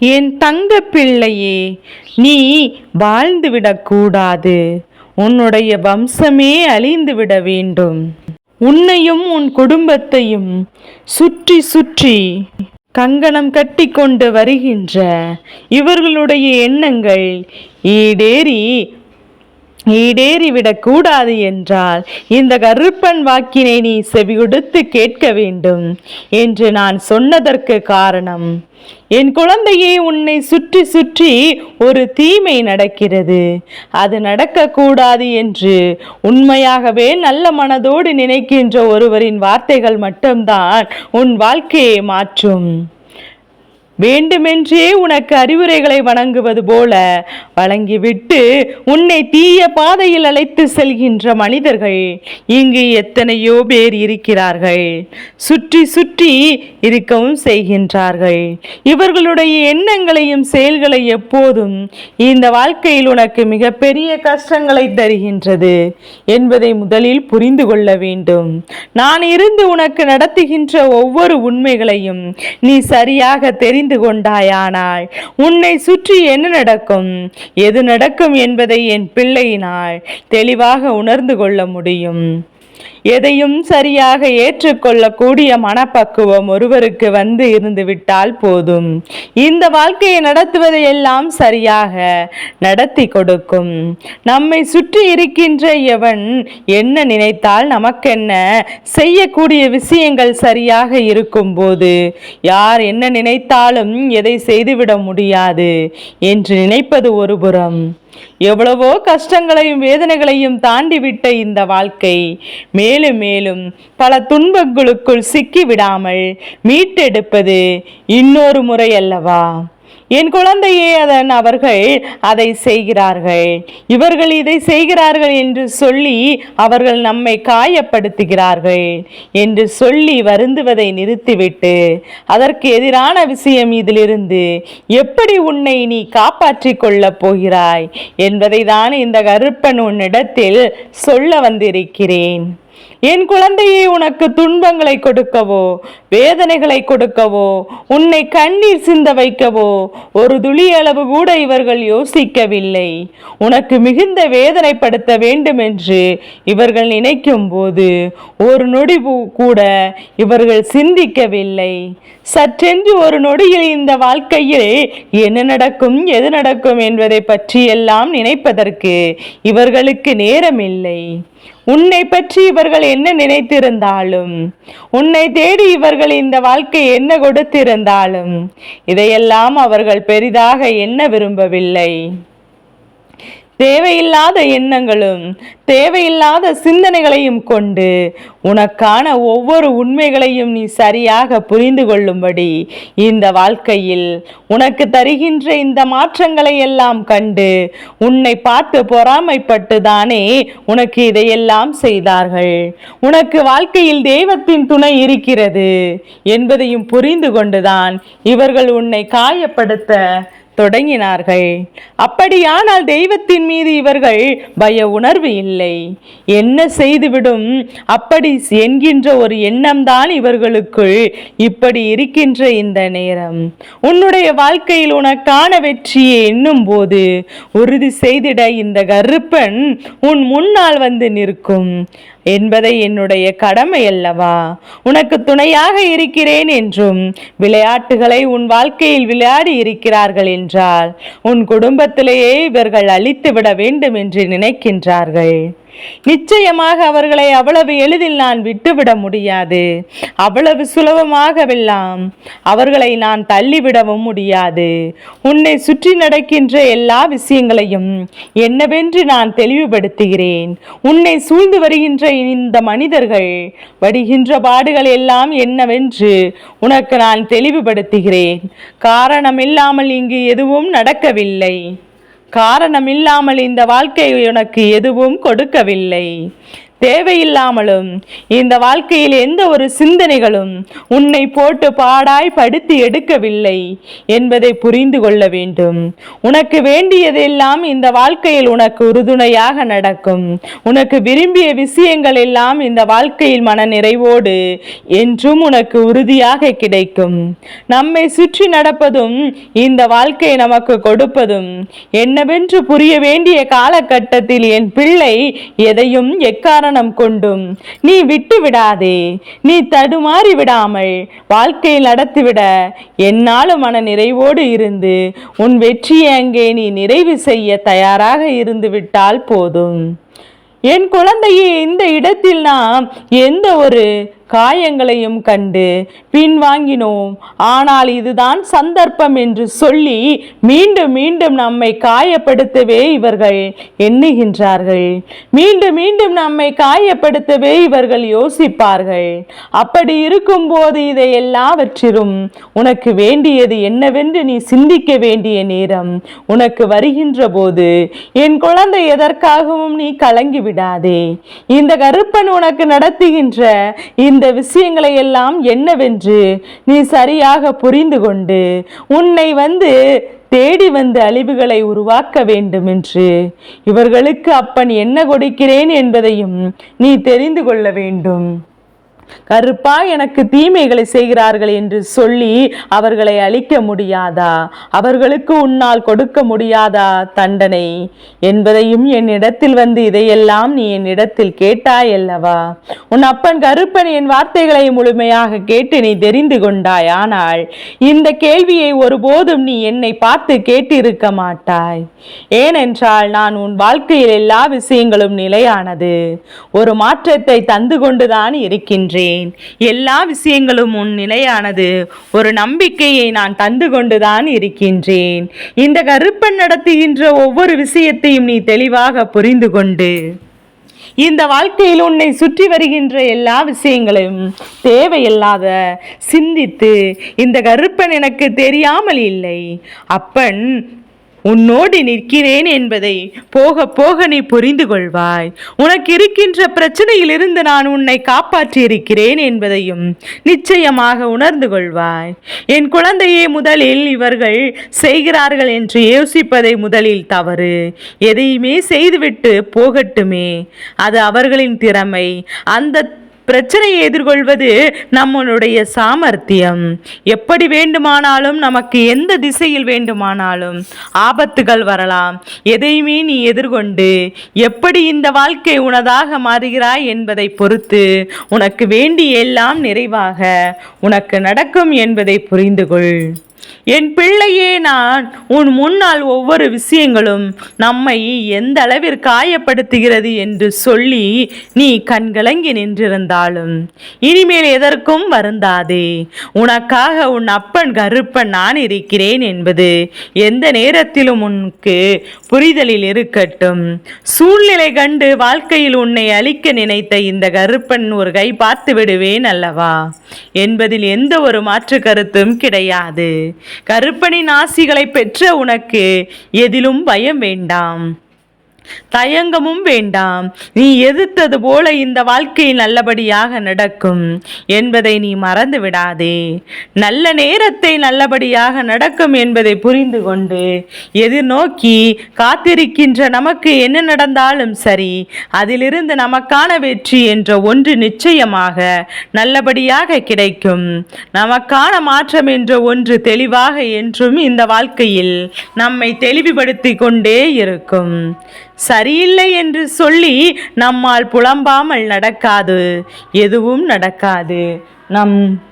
என் தங்க பிள்ளையே நீ வாழ்ந்துவிடக்கூடாது. உன்னுடைய வம்சமே அழிந்துவிட வேண்டும். உன்னையும் உன் குடும்பத்தையும் சுற்றி சுற்றி கங்கணம் கட்டிக்கொண்டு வருகின்ற இவர்களுடைய எண்ணங்கள் ஈடேறி ஈடேறிவிடக் கூடாது என்றால் இந்த கருப்பன் வாக்கினை நீ செவிகொடுத்து கேட்க வேண்டும் என்று நான் சொன்னதற்கு காரணம். என் குழந்தையே உன்னை சுற்றி சுற்றி ஒரு தீமை நடக்கிறது. அது நடக்கக்கூடாது என்று உண்மையாகவே நல்ல மனதோடு நினைக்கின்ற ஒருவரின் வார்த்தைகள் மட்டும்தான் உன் வாழ்க்கையை மாற்றும். வேண்டுமென்றே உனக்கு அறிவுரைகளை வணங்குவது போல வழங்கிவிட்டு உன்னை தீய பாதையில் அழைத்து செல்கின்ற மனிதர்கள் இங்கு எத்தனையோ பேர் இருக்கிறார்கள். சுற்றி சுற்றி இருக்கவும் செய்கின்றார்கள். இவர்களுடைய எண்ணங்களையும் செயல்களை எப்போதும் இந்த வாழ்க்கையில் உனக்கு மிகப்பெரிய கஷ்டங்களை தருகின்றது என்பதை முதலில் புரிந்து கொள்ள வேண்டும். நான் இருந்து உனக்கு நடத்துகின்ற ஒவ்வொரு உண்மைகளையும் நீ சரியாக தெரிந்து கொண்டாயானால் உன்னை சுற்றி என்ன நடக்கும்? எது நடக்கும் என்பதை என் பிள்ளையினால் தெளிவாக உணர்ந்து கொள்ள முடியும். எதையும் சரியாக ஏற்றுக்கொள்ளக்கூடிய மனப்பக்குவம் ஒருவருக்கு வந்து இருந்துவிட்டால் போதும். இந்த வாழ்க்கையை நடத்துவதை எல்லாம் சரியாக நடத்தி கொடுக்கும். நம்மை சுற்றி இருக்கின்ற எவன் என்ன நினைத்தால் நமக்கென்ன செய்யக்கூடிய விஷயங்கள் சரியாக இருக்கும்போது யார் என்ன நினைத்தாலும் எதை செய்துவிட முடியாது என்று நினைப்பது ஒருபுறம். எவ்வளவோ கஷ்டங்களையும் வேதனைகளையும் தாண்டிவிட்ட இந்த வாழ்க்கை மேலும் மேலும் பல துன்பங்களுக்குள் சிக்கி விடாமல் மீட்டெடுப்பது இன்னொரு முறை அல்லவா? என் குழந்தையே அதன் அவர்கள் அதை செய்கிறார்கள். இவர்கள் இதை செய்கிறார்கள் என்று சொல்லி அவர்கள் நம்மை காயப்படுத்துகிறார்கள் என்று சொல்லி வருந்துவதை நிறுத்திவிட்டு அதற்கு எதிரான விஷயம் இதிலிருந்து எப்படி உன்னை நீ காப்பாற்றிக் கொள்ளப் போகிறாய் என்பதை தான் இந்த கருப்பன் உன்னிடத்தில் சொல்ல வந்திருக்கிறேன். என் குழந்தையை உனக்கு துன்பங்களை கொடுக்கவோ வேதனைகளை கொடுக்கவோ உன்னை கண்ணீர் சிந்த வைக்கவோ ஒரு துளி அளவு கூட இவர்கள் யோசிக்கவில்லை. உனக்கு மிகுந்த வேதனைப்படுத்த வேண்டும் என்று இவர்கள் நினைக்கும் போது ஒரு நொடி கூட இவர்கள் சிந்திக்கவில்லை. சற்றென்று ஒரு நொடியில் இந்த வாழ்க்கையில் என்ன நடக்கும் எது நடக்கும் என்பதை பற்றியெல்லாம் நினைப்பதற்கு இவர்களுக்கு நேரமில்லை. உன்னை பற்றி இவர்கள் என்ன நினைத்திருந்தாலும் உன்னை தேடி இவர்கள் இந்த வாழ்க்கை என்ன கொடுத்திருந்தாலும் இதையெல்லாம் அவர்கள் பெரிதாக எண்ண விரும்பவில்லை. தேவையில்லாத எண்ணங்களும் தேவையில்லாத சிந்தனைகளையும் கொண்டு உனக்கான ஒவ்வொரு உண்மைகளையும் நீ சரியாக புரிந்து கொள்ளும்படி இந்த வாழ்க்கையில் உனக்கு தருகின்ற இந்த மாற்றங்களை எல்லாம் கண்டு உன்னை பார்த்து பொறாமைப்பட்டு தானே உனக்கு இதையெல்லாம் செய்தார்கள். உனக்கு வாழ்க்கையில் தெய்வத்தின் துணை இருக்கிறது என்பதையும் புரிந்து கொண்டுதான் இவர்கள் உன்னை காயப்படுத்த தொடங்கினார்கள். அப்படியானால் தெய்வத்தின் மீது இவர்கள் பய உணர்வு இல்லை. என்ன செய்துவிடும்? அப்படி என்கின்ற ஒரு எண்ணம்தான் இவர்களுக்குள் இப்படி இருக்கின்ற இந்த நேரம். உன்னுடைய வாழ்க்கையில் உனக்கான வெற்றியை எண்ணும் போது உறுதி செய்திட இந்த கருப்பன் உன் முன்னால் வந்து நிற்கும். என்பதை என்னுடைய கடமை அல்லவா? உனக்கு துணையாக இருக்கிறேன் என்றும் விளையாட்டுகளை உன் வாழ்க்கையில் விளையாடி இருக்கிறார்கள் என்றால் உன் குடும்பத்திலேயே இவர்கள் அழித்து விட வேண்டும் என்று நினைக்கின்றார்கள். நிச்சயமாக அவர்களை அவ்வளவு எளிதில் நான் விட்டுவிட முடியாது. அவ்வளவு சுலபமாகவெல்லாம் அவர்களை நான் தள்ளிவிடவும் முடியாது. உன்னை சுற்றி நடக்கின்ற எல்லா விஷயங்களையும் என்னவென்று நான் தெளிவுபடுத்துகிறேன். உன்னை சூழ்ந்து வருகின்ற இந்த மனிதர்கள் வடிகின்ற பாடுகள் எல்லாம் என்னவென்று உனக்கு நான் தெளிவுபடுத்துகிறேன். காரணம் இல்லாமல் இங்கு எதுவும் நடக்கவில்லை. காரணமில்லாமல் இந்த வாழ்க்கை உனக்கு எதுவும் கொடுக்கவில்லை. தேவையில்லாமலும் இந்த வாழ்க்கையில் எந்த ஒரு சிந்தனைகளும் உன்னை போட்டு பாடாய் படுத்தி எடுக்கவில்லை என்பதை புரிந்து கொள்ள வேண்டும். உனக்கு வேண்டியதெல்லாம் இந்த வாழ்க்கையில் உனக்கு உறுதுணையாக நடக்கும். உனக்கு விரும்பிய விஷயங்கள் எல்லாம் இந்த வாழ்க்கையில் மன நிறைவோடு என்றும் உனக்கு உறுதியாக கிடைக்கும். நம்மை சுற்றி நடப்பதும் இந்த வாழ்க்கை நமக்கு கொடுப்பதும் என்னவென்று புரிய வேண்டிய காலகட்டத்தில் என் பிள்ளை எதையும் எக்காரணம் கொண்டும். நீ விட்டு விடாதே. நீ தடுமாறி விடாமல் வாழ்க்கையில் நடத்திவிட என்னாலும் மன நிறைவோடு இருந்து உன் வெற்றியை அங்கே நீ நிறைவு செய்ய தயாராக இருந்து விட்டால் போதும். என் குழந்தையை இந்த இடத்தில் நாம் எந்த ஒரு காயங்களையும் கண்டு பின்வாங்கினோம். ஆனால் இதுதான் சந்தர்ப்பம் என்று சொல்லி மீண்டும் மீண்டும் நம்மை காயப்படுத்தவே இவர்கள் எண்ணுகின்றார்கள். மீண்டும் மீண்டும் நம்மை காயப்படுத்தவே இவர்கள் யோசிப்பார்கள். அப்படி இருக்கும்போது இதை எல்லாவற்றிலும் உனக்கு வேண்டியது என்னவென்று நீ சிந்திக்க வேண்டிய நேரம் உனக்கு வருகின்ற போது என் குழந்தை எதற்காகவும் நீ கலங்கி விடாதே. இந்த கருப்பன் உனக்கு நடத்துகின்ற இந்த விஷயங்களை எல்லாம் என்னவென்று நீ சரியாக புரிந்து கொண்டு உன்னை வந்து தேடி வந்து அழிவுகளை உருவாக்க வேண்டும் என்று இவர்களுக்கு அப்பன் என்ன கொடுக்கிறேன் என்பதையும் நீ தெரிந்து கொள்ள வேண்டும். கருப்பா எனக்கு தீமைகளை செய்கிறார்கள் என்று சொல்லி அவர்களை அழிக்க முடியாதா? அவர்களுக்கு உன்னால் கொடுக்க முடியாதா தண்டனை? என்பதையும் என்னிடத்தில் வந்து இதையெல்லாம் நீ என்னிடத்தில் கேட்டாய் அல்லவா? உன் அப்பன் கருப்பன் என் வார்த்தைகளை முழுமையாக கேட்டு நீ தெரிந்து கொண்டாய். ஆனால் இந்த கேள்வியை ஒருபோதும் நீ என்னை பார்த்து கேட்டிருக்க மாட்டாய். ஏனென்றால் நான் உன் வாழ்க்கையில் எல்லா விஷயங்களும் நிலையானது. ஒரு மாற்றத்தை தந்து கொண்டுதான் இருக்கின்றேன். எல்லா விஷயங்களும் உன் நிலையானது. ஒரு நம்பிக்கையை நான் தந்து கொண்டுதான் இருக்கின்றேன். இந்த கருப்பன் நடத்துகின்ற ஒவ்வொரு விஷயத்தையும் நீ தெளிவாக புரிந்து கொண்டு. இந்த வாழ்க்கையில் உன்னை சுற்றி வருகின்ற எல்லா விஷயங்களையும் தேவையில்லாத சிந்தித்து இந்த கருப்பன் எனக்கு தெரியாமல் இல்லை. அப்பன் உன்னோடு நிற்கிறேன் என்பதை போக போக நீ புரிந்து கொள்வாய். உனக்கு இருக்கின்ற பிரச்சனையிலிருந்து நான் உன்னை காப்பாற்றியிருக்கிறேன் என்பதையும் நிச்சயமாக உணர்ந்து கொள்வாய். என் குழந்தையே முதலில் இவர்கள் செய்கிறார்கள் என்று யோசிப்பதை முதலில் தவறு. எதையுமே செய்துவிட்டு போகட்டுமே. அது அவர்களின் திறமை. அந்த பிரச்சனையை எதிர்கொள்வது நம்மளுடைய சாமர்த்தியம். எப்படி வேண்டுமானாலும் நமக்கு எந்த திசையில் வேண்டுமானாலும் ஆபத்துகள் வரலாம். எதையுமே நீ எதிர்கொண்டு எப்படி இந்த வாழ்க்கை உனதாக மாறுகிறாய் என்பதை பொறுத்து உனக்கு வேண்டிய எல்லாம் நிறைவாக உனக்கு நடக்கும் என்பதை புரிந்துகொள். என் பிள்ளையே நான் உன் முன்னால் ஒவ்வொரு விஷயங்களும் நம்மை எந்த அளவிற்கு காயப்படுத்துகிறது என்று சொல்லி நீ கண்கலங்கி நின்றிருந்தாலும் இனிமேல் எதற்கும் வருந்தாதே. உனக்காக உன் அப்பன் கருப்பன் நான் இருக்கிறேன் என்பது எந்த நேரத்திலும் உனக்கு புரிதலில் இருக்கட்டும். சூழ்நிலை கண்டு வாழ்க்கையில் உன்னை அழிக்க நினைத்த இந்த கருப்பன் ஒரு கை பார்த்து விடுவேன் அல்லவா? என்பதில் எந்த ஒரு மாற்று கருத்தும் கிடையாது. கருப்பனின் ஆசிகளை பெற்ற உனக்கு எதிலும் பயம் வேண்டாம். தயங்கமும் வேண்டாம். நீ எதிர்த்தது போல இந்த வாழ்க்கை நல்லபடியாக நடக்கும் என்பதை நீ மறந்து விடாதே. நல்ல நேரத்தை நல்லபடியாக நடக்கும் என்பதை புரிந்து கொண்டு எதிர்நோக்கி காத்திருக்கின்ற நமக்கு என்ன நடந்தாலும் சரி அதிலிருந்து நமக்கான வெற்றி என்ற ஒன்று நிச்சயமாக நல்லபடியாக கிடைக்கும். நமக்கான மாற்றம் என்ற ஒன்று தெளிவாக என்றும் இந்த வாழ்க்கையில் நம்மை தெளிவுபடுத்தி கொண்டே இருக்கும். சரியில்லை என்று சொல்லி நம்மால் புலம்பாமல் நடக்காது எதுவும் நடக்காது. நம்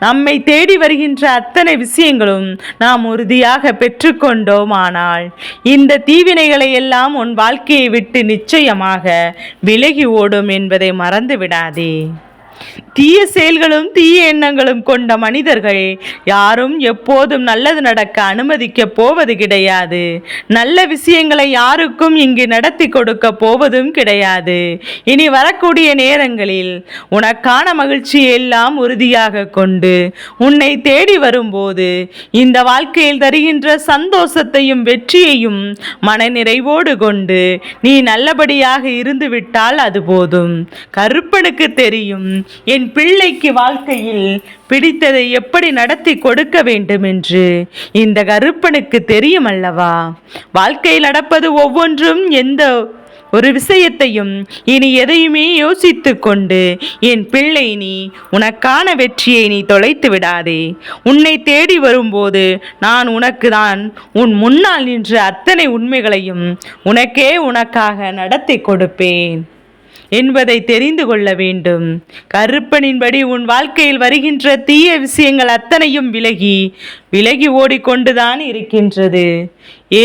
நம்மை தேடி வருகின்ற அத்தனை விஷயங்களும் நாம் உறுதியாக பெற்றுக்கொண்டோமானால் இந்த தீவினைகளை எல்லாம் உன் வாழ்க்கையை விட்டு நிச்சயமாக விலகி ஓடும் என்பதை மறந்து விடாதே தீய செயல்களும் தீய எண்ணங்களும் கொண்ட மனிதர்கள் யாரும் எப்போதும் நல்லது நடக்க அனுமதிக்க போவது கிடையாது. நல்ல விஷயங்களை யாருக்கும் இங்கு நடத்தி கொடுக்க போவதும் கிடையாது. இனி வரக்கூடிய நேரங்களில் உனக்கான மகிழ்ச்சியை எல்லாம் உறுதியாக கொண்டு உன்னை தேடி வரும்போது இந்த வாழ்க்கையில் தருகின்ற சந்தோஷத்தையும் வெற்றியையும் மனநிறைவோடு கொண்டு நீ நல்லபடியாக இருந்து விட்டால் அது போதும். கருப்பனுக்கு தெரியும் என் பிள்ளைக்கு வாழ்க்கையில் பிடித்ததை எப்படி நடத்தி கொடுக்க வேண்டும் என்று இந்த கருப்பனுக்கு தெரியும் அல்லவா வாழ்க்கையில் நடப்பது ஒவ்வொன்றும் எந்த ஒரு விஷயத்தையும் இனி எதையுமே யோசித்து கொண்டு என் பிள்ளை நீ உனக்கான வெற்றியை நீ தொலைத்து விடாதே. உன்னை தேடி வரும்போது நான் உனக்கு தான் உன் முன்னால் நின்று அத்தனை உண்மைகளையும் உனக்கே உனக்காக நடத்தி கொடுப்பேன். என்பதை தெரிந்து கொள்ள வேண்டும். கருப்பனின்படி உன் வாழ்க்கையில் வருகின்ற தீய விஷயங்கள் அத்தனையும் விலகி விலகி ஓடிக்கொண்டுதான் இருக்கின்றது.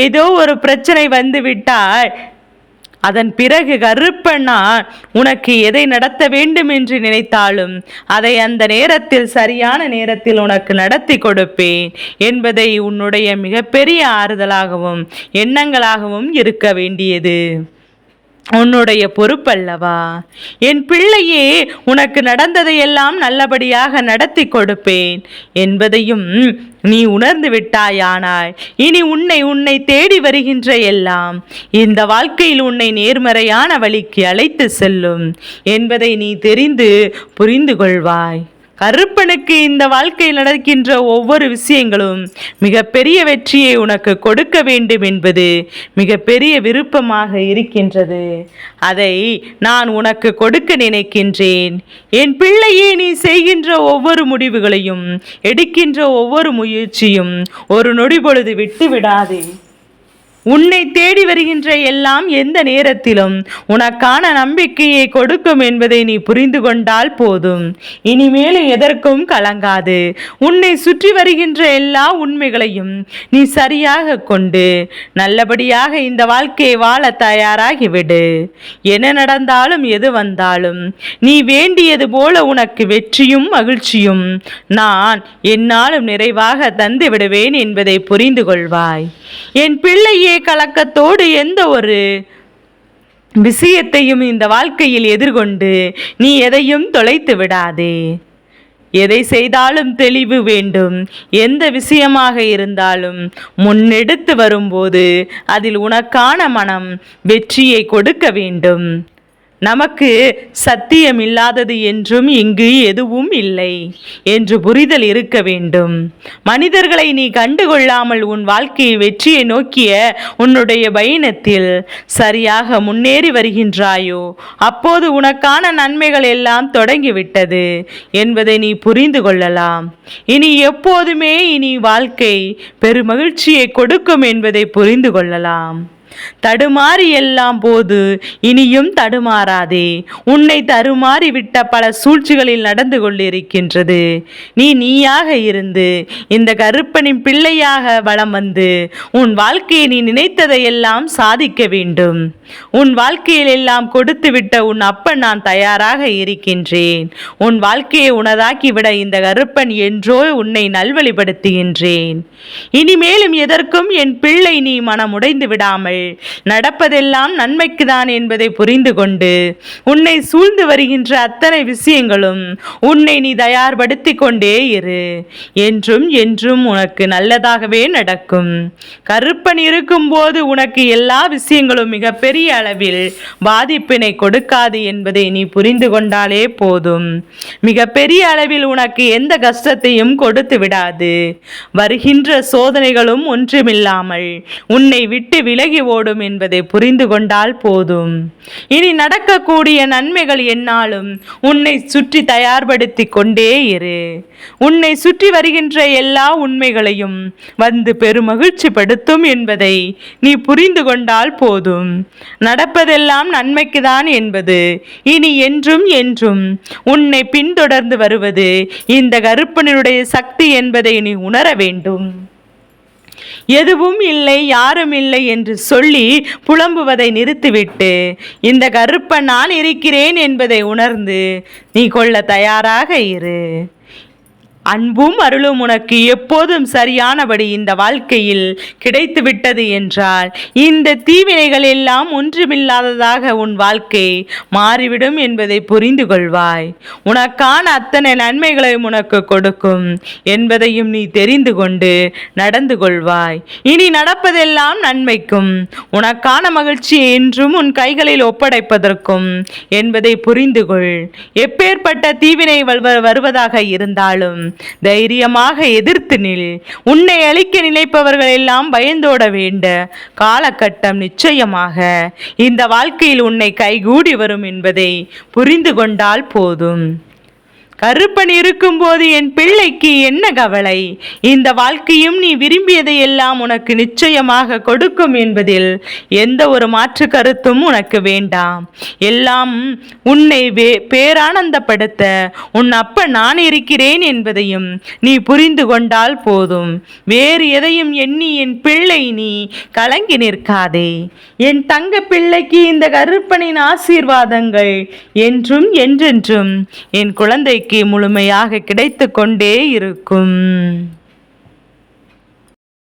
ஏதோ ஒரு பிரச்சனை வந்துவிட்டால் அதன் பிறகு கருப்பண்ணா உனக்கு எதை நடத்த வேண்டும் என்று நினைத்தாலும் அதை அந்த நேரத்தில் சரியான நேரத்தில் உனக்கு நடத்தி கொடுப்பேன் என்பதை உன்னுடைய மிகப்பெரிய ஆறுதலாகவும் எண்ணங்களாகவும் இருக்க வேண்டியது. உன்னுடைய பொறுப்பல்லவா? என் பிள்ளையே உனக்கு நடந்ததையெல்லாம் நல்லபடியாக நடத்தி கொடுப்பேன். என்பதையும் நீ உணர்ந்து விட்டாயானாய். இனி உன்னை உன்னை தேடி வருகின்ற எல்லாம் இந்த வாழ்க்கையில் உன்னை நேர்மறையான வழிக்கு அழைத்து செல்லும் என்பதை நீ தெரிந்து புரிந்து கொள்வாய் கருப்பனுக்கு இந்த வாழ்க்கையில் நடக்கின்ற ஒவ்வொரு விஷயங்களும் மிகப்பெரிய வெற்றியை உனக்கு கொடுக்க வேண்டும் என்பது மிகப்பெரிய விருப்பமாக இருக்கின்றது. அதை நான் உனக்கு கொடுக்க நினைக்கின்றேன். என் பிள்ளையே நீ செய்கின்ற ஒவ்வொரு முடிவுகளையும் எடுக்கின்ற ஒவ்வொரு முயற்சியும் ஒரு நொடி பொழுது விட்டு விடாதே உன்னை தேடி வருகின்ற எல்லாம் எந்த நேரத்திலும் உனக்கான நம்பிக்கையை கொடுக்கும் என்பதை நீ புரிந்து கொண்டால் போதும். இனிமேலும் எதற்கும் கலங்காது. உன்னை சுற்றி வருகின்ற எல்லா உண்மைகளையும் நீ சரியாக கொண்டு நல்லபடியாக இந்த வாழ்க்கையை வாழ தயாராகிவிடு. என்ன நடந்தாலும் எது வந்தாலும் நீ வேண்டியது போல உனக்கு வெற்றியும் மகிழ்ச்சியும் நான் என்னாலும் நிறைவாக தந்து விடுவேன் என்பதை புரிந்து கொள்வாய். என் பிள்ளையே கலக்கத்தோடு எந்த ஒரு விஷயத்தையும் இந்த வாழ்க்கையில் எதிர்கொண்டு நீ எதையும் தொலைத்து விடாதே. எதை செய்தாலும் தெளிவு வேண்டும். எந்த விஷயமாக இருந்தாலும் முன்னெடுத்து வரும்போது அதில் உனக்கான மனம் வெற்றியை கொடுக்க வேண்டும். நமக்கு சத்தியம் இல்லாதது என்றும் இங்கு எதுவும் இல்லை என்று புரிதல் இருக்க வேண்டும். மனிதர்களை நீ கண்டுகொள்ளாமல் உன் வாழ்க்கையை வெற்றியை நோக்கிய உன்னுடைய பயணத்தில் சரியாக முன்னேறி வருகின்றாயோ? அப்போது உனக்கான நன்மைகள் எல்லாம் தொடங்கிவிட்டது என்பதை நீ புரிந்து கொள்ளலாம். இனி எப்போதுமே இனி வாழ்க்கை பெருமகிழ்ச்சியை கொடுக்கும் என்பதை புரிந்து கொள்ளலாம். தடுமாறி எல்லாம் போது இனியும் தடுமாறாதே. உன்னை தருமாறி விட்ட பல சூழ்ச்சிகளில் நடந்து கொண்டிருக்கின்றது. நீ நீயாக இருந்து இந்த கருப்பனின் பிள்ளையாக வலம் வந்து உன் வாழ்க்கையை நீ நினைத்ததையெல்லாம் சாதிக்க வேண்டும். உன் வாழ்க்கையில் எல்லாம் கொடுத்து விட்ட உன் அப்பன் நான் தயாராக இருக்கின்றேன். உன் வாழ்க்கையை உனதாக்கி விட இந்த கருப்பன் என்றோ உன்னை நல்வழிப்படுத்துகின்றேன். இனிமேலும் எதற்கும் என் பிள்ளை நீ மனமுடைந்து விடாமல் நடப்பதெல்லாம் நன்மைக்குதான் என்பதை புரிந்து கொண்டு உன்னை சூழ்ந்து வருகின்ற அத்தனை விஷயங்களும் உன்னை நீ தயார்படுத்தி கொண்டே இரு. என்றும் என்றும் உனக்கு நல்லதாகவே நடக்கும். கருப்பன் இருக்கும்போது உனக்கு எல்லா விஷயங்களும் மிகப்பெரிய அளவில் பாதிப்பினை கொடுக்காது என்பதை நீ புரிந்து கொண்டாலே போதும். மிகப்பெரிய அளவில் உனக்கு எந்த கஷ்டத்தையும் கொடுத்து விடாது. வருகின்ற சோதனைகளும் ஒன்றுமில்லாமல் உன்னை விட்டு விலகி ஓடும் என்பதை புரிந்து கொண்டால் போதும். இனி நடக்கக்கூடிய நன்மைகள் என்னாலும் உன்னை சுற்றி தயார்படுத்தி கொண்டே இரு. உன்னை சுற்றி வருகின்ற எல்லா உண்மைகளையும் வந்து பெருமகிழ்ச்சி படுத்தும் என்பதை நீ புரிந்து கொண்டால் போதும். நடப்பதெல்லாம் நன்மைக்குதான் என்பது. இனி என்றும் என்றும் உன்னை பின்தொடர்ந்து வருவது இந்த கருப்பனுடைய சக்தி என்பதை நீ உணர வேண்டும். எதுவும் இல்லை யாரும் இல்லை என்று சொல்லி புலம்புவதை நிறுத்திவிட்டு இந்த கருப்பன் நான் இருக்கிறேன் என்பதை உணர்ந்து நீ கொள்ள தயாராக இரு. அன்பும் அருளும் உனக்கு எப்போதும் சரியானபடி இந்த வாழ்க்கையில் கிடைத்து விட்டது என்றால் இந்த தீவினைகள் எல்லாம் ஒன்றுமில்லாததாக உன் வாழ்க்கை மாறிவிடும் என்பதை புரிந்து கொள்வாய். உனக்கான அத்தனை நன்மைகளையும் உனக்கு கொடுக்கும் என்பதையும் நீ தெரிந்து கொண்டு நடந்து கொள்வாய். இனி நடப்பதெல்லாம் நன்மைக்கும். உனக்கான மகிழ்ச்சி என்றும் உன் கைகளில் ஒப்படைப்பதற்கும் என்பதை புரிந்து கொள். எப்பேற்பட்ட தீவினை வருவதாக இருந்தாலும் தைரியமாக எதிர்த்து நில். உன்னை அழிக்க நினைப்பவர்கள் எல்லாம் பயந்தோட வேண்ட காலகட்டம் நிச்சயமாக இந்த வாழ்க்கையில் உன்னை கைகூடி வரும் என்பதை புரிந்து கொண்டால் போதும். கருப்பன் இருக்கும்போது என் பிள்ளைக்கு என்ன கவலை? இந்த வாழ்க்கையும் நீ விரும்பியதை எல்லாம் உனக்கு நிச்சயமாக கொடுக்கும் என்பதில் எந்த ஒரு மாற்று கருத்தும் உனக்கு வேண்டாம். எல்லாம் உன்னை வே பேரானந்தப்படுத்த உன் அப்ப நான் இருக்கிறேன் என்பதையும் நீ புரிந்து கொண்டால் போதும். வேறு எதையும் எண்ணி என் பிள்ளை நீ கலங்கி நிற்காதே. என் தங்க பிள்ளைக்கு இந்த கருப்பனின் ஆசீர்வாதங்கள் என்றும் என்றென்றும் என் குழந்தை குழந்தைக்கு முழுமையாக கிடைத்து கொண்டே இருக்கும்.